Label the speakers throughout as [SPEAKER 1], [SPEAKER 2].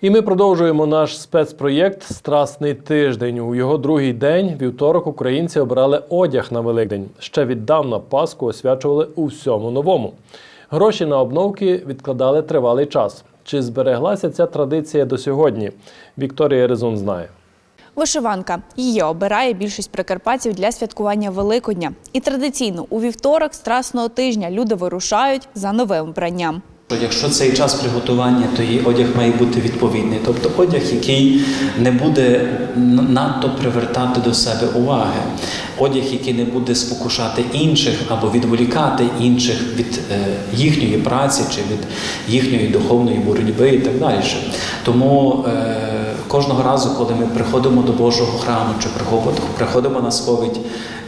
[SPEAKER 1] І ми продовжуємо наш спецпроєкт Страсний тиждень. У його другий день, вівторок, українці обирали одяг на Великдень. Ще віддавна Пасху освячували у всьому новому. Гроші на обновки відкладали тривалий час. Чи збереглася ця традиція до сьогодні? Вікторія Резун знає.
[SPEAKER 2] Вишиванка її обирає більшість прикарпатців для святкування Великодня. І традиційно у вівторок страсного тижня люди вирушають за новим вбранням.
[SPEAKER 3] Якщо цей час приготування, то і одяг має бути відповідний, тобто одяг, який не буде надто привертати до себе уваги, одяг, який не буде спокушати інших або відволікати інших від е, їхньої праці чи від їхньої духовної боротьби і так далі. Тому е, кожного разу, коли ми приходимо до Божого храму чи приходимо на сповідь,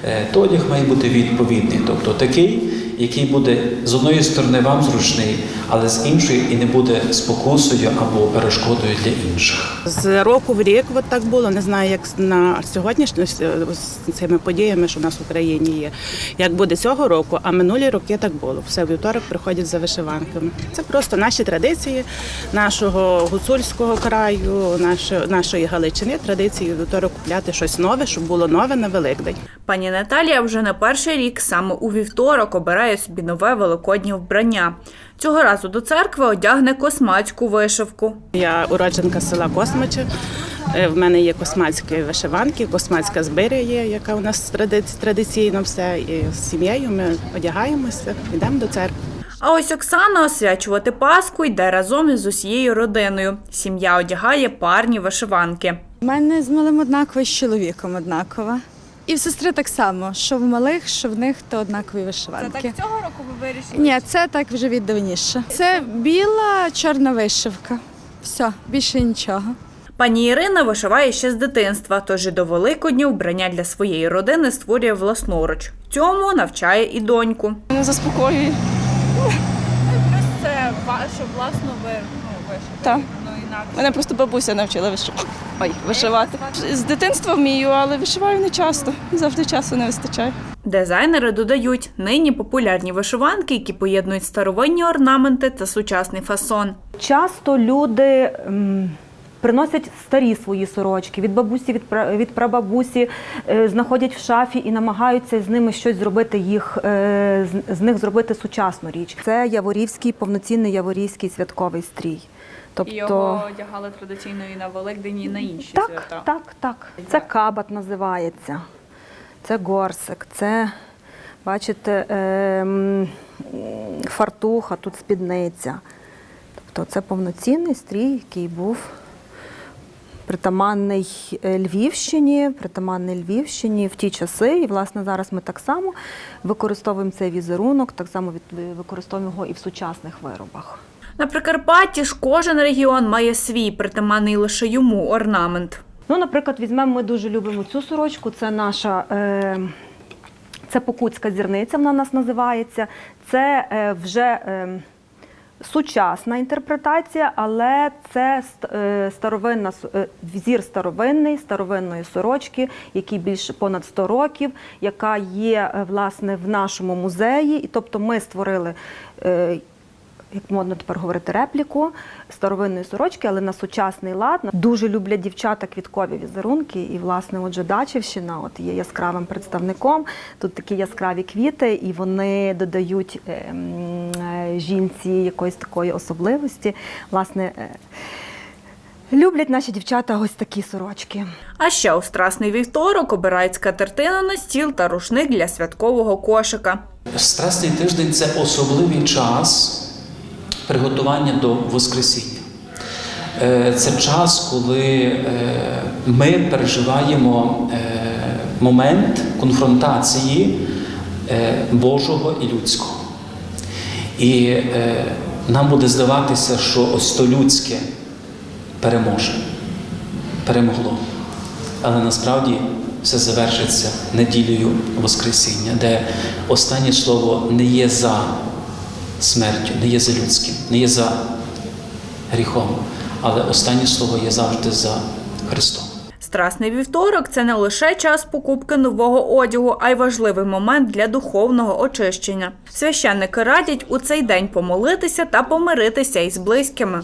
[SPEAKER 3] е, то одяг має бути відповідний, тобто такий який буде з одної сторони вам зручний, але з іншої і не буде спокусою або перешкодою для інших.
[SPEAKER 4] З року в рік от так було. Не знаю, як на сьогоднішню з цими подіями, що в нас в Україні є. Як буде цього року, а минулі роки так було. Все вівторок приходять за вишиванками. Це просто наші традиції нашого гуцульського краю, нашої, нашої Галичини. Традиції вівторок купляти щось нове, щоб було нове на Великдень.
[SPEAKER 2] Пані Наталія вже не перший рік саме у вівторок обирає собі нове великоднє вбрання. Цього разу до церкви одягне космацьку вишивку.
[SPEAKER 4] Я уродженка села Космаче. Е, В мене є космацькі вишиванки, космацька збиря є, яка у нас тради- традиційно все. І з сім'єю ми одягаємося, йдемо до церкви.
[SPEAKER 2] А ось Оксана освячувати Пасху йде разом із усією родиною. Сім'я одягає парні вишиванки.
[SPEAKER 5] У мене з малим однаково, з чоловіком однакова. І в сестри так само, що в малих, що в них, то однакові вишиванки.
[SPEAKER 2] цього року ви вирішили?
[SPEAKER 5] Ні, це так вже віддавніше. Це біла чорна вишивка. Все, більше нічого.
[SPEAKER 2] Пані Ірина вишиває ще з дитинства, тож і до Великодня вбрання для своєї родини створює власноруч. Цьому навчає і доньку.
[SPEAKER 6] Не заспокоює.
[SPEAKER 2] Це ваше власно ви вишиваєте.
[SPEAKER 6] Так. Мене просто бабуся навчила вишивати. Ой, вишивати. З дитинства вмію, але вишиваю не часто. Завжди часу не вистачає.
[SPEAKER 2] Дизайнери додають нині популярні вишиванки, які поєднують старовинні орнаменти та сучасний фасон.
[SPEAKER 7] Часто люди м, приносять старі свої сорочки від бабусі, від, від прабабусі, е, знаходять в шафі і намагаються з ними щось зробити їх, е, з, з них зробити сучасну річ. Це яворівський, повноцінний яворівський святковий стрій. Тобто,
[SPEAKER 2] одягали традиційно і на Великдень, і на інші
[SPEAKER 7] так, так, так. Це кабат називається, це горсик, це, бачите, ем, фартуха, тут спідниця. Тобто це повноцінний стрій, який був притаманний е, Львівщині, притаманний Львівщині в ті часи. І, власне, зараз ми так само використовуємо цей візерунок, так само використовуємо його і в сучасних виробах.
[SPEAKER 2] На Прикарпатті ж кожен регіон має свій притаманний лише йому орнамент.
[SPEAKER 7] Ну, наприклад, візьмемо, ми дуже любимо цю сорочку. Це наша е, це покутська зірниця, вона у нас називається. Це е, вже е, сучасна інтерпретація, але це е, старовинна е, взір старовинний, старовинної сорочки, який більше понад 100 років, яка є е, власне в нашому музеї. І тобто ми створили. е, як модно тепер говорити, репліку старовинної сорочки, але на сучасний лад. Дуже люблять дівчата квіткові візерунки. І, власне, отже, Дачівщина от є яскравим представником. Тут такі яскраві квіти, і вони додають е, е, жінці якоїсь такої особливості. Власне, е, люблять наші дівчата ось такі сорочки.
[SPEAKER 2] А ще у страсний вівторок обирають скатертину на стіл та рушник для святкового кошика.
[SPEAKER 3] Страсний тиждень це особливий час приготування до Воскресіння. Е, Це час, коли е, ми переживаємо е, момент конфронтації Божого і людського. І нам буде здаватися, що ось то людське переможе, перемогло. Але насправді все завершиться неділею Воскресіння, де останнє слово не є за смертю, не є за людським, не є за гріхом, але останнє слово є завжди за Христом.
[SPEAKER 2] Страсний вівторок це не лише час покупки нового одягу, а й важливий момент для духовного очищення. Священники радять у цей день помолитися та помиритися із близькими.